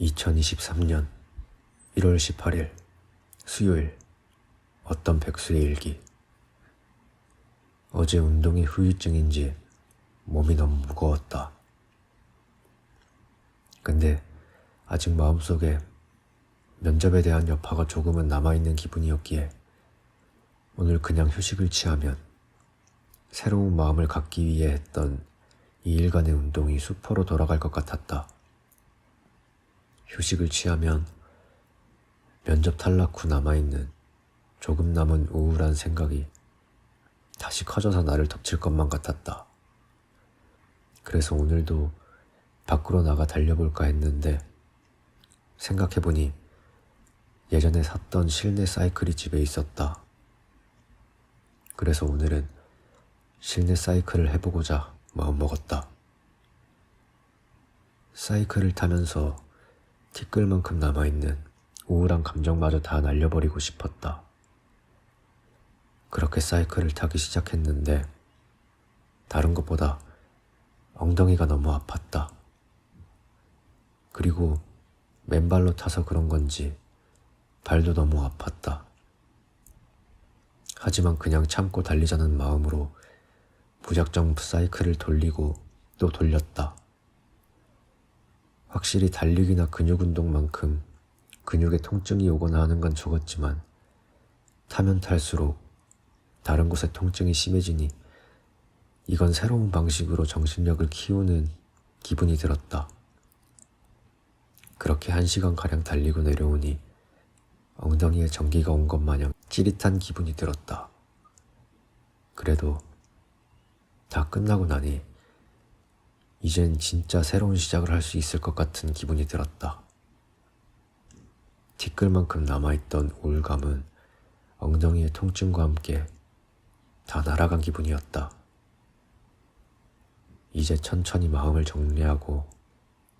2023년 1월 18일 수요일 어떤 백수의 일기 어제 운동이 후유증인지 몸이 너무 무거웠다. 근데 아직 마음속에 면접에 대한 여파가 조금은 남아있는 기분이었기에 오늘 그냥 휴식을 취하면 새로운 마음을 갖기 위해 했던 이 일간의 운동이 수포로 돌아갈 것 같았다. 휴식을 취하면 면접 탈락 후 남아있는 조금 남은 우울한 생각이 다시 커져서 나를 덮칠 것만 같았다. 그래서 오늘도 밖으로 나가 달려볼까 했는데 생각해보니 예전에 샀던 실내 사이클이 집에 있었다. 그래서 오늘은 실내 사이클을 해보고자 마음먹었다. 사이클을 타면서 티끌만큼 남아있는 우울한 감정마저 다 날려버리고 싶었다. 그렇게 사이클을 타기 시작했는데 다른 것보다 엉덩이가 너무 아팠다. 그리고 맨발로 타서 그런 건지 발도 너무 아팠다. 하지만 그냥 참고 달리자는 마음으로 무작정 사이클을 돌리고 또 돌렸다. 확실히 달리기나 근육 운동만큼 근육에 통증이 오거나 하는 건 적었지만 타면 탈수록 다른 곳에 통증이 심해지니 이건 새로운 방식으로 정신력을 키우는 기분이 들었다. 그렇게 한 시간가량 달리고 내려오니 엉덩이에 전기가 온 것 마냥 찌릿한 기분이 들었다. 그래도 다 끝나고 나니 이젠 진짜 새로운 시작을 할 수 있을 것 같은 기분이 들었다. 티끌만큼 남아있던 우울감은 엉덩이의 통증과 함께 다 날아간 기분이었다. 이제 천천히 마음을 정리하고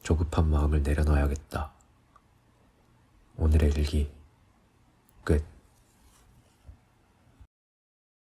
조급한 마음을 내려놔야겠다. 오늘의 일기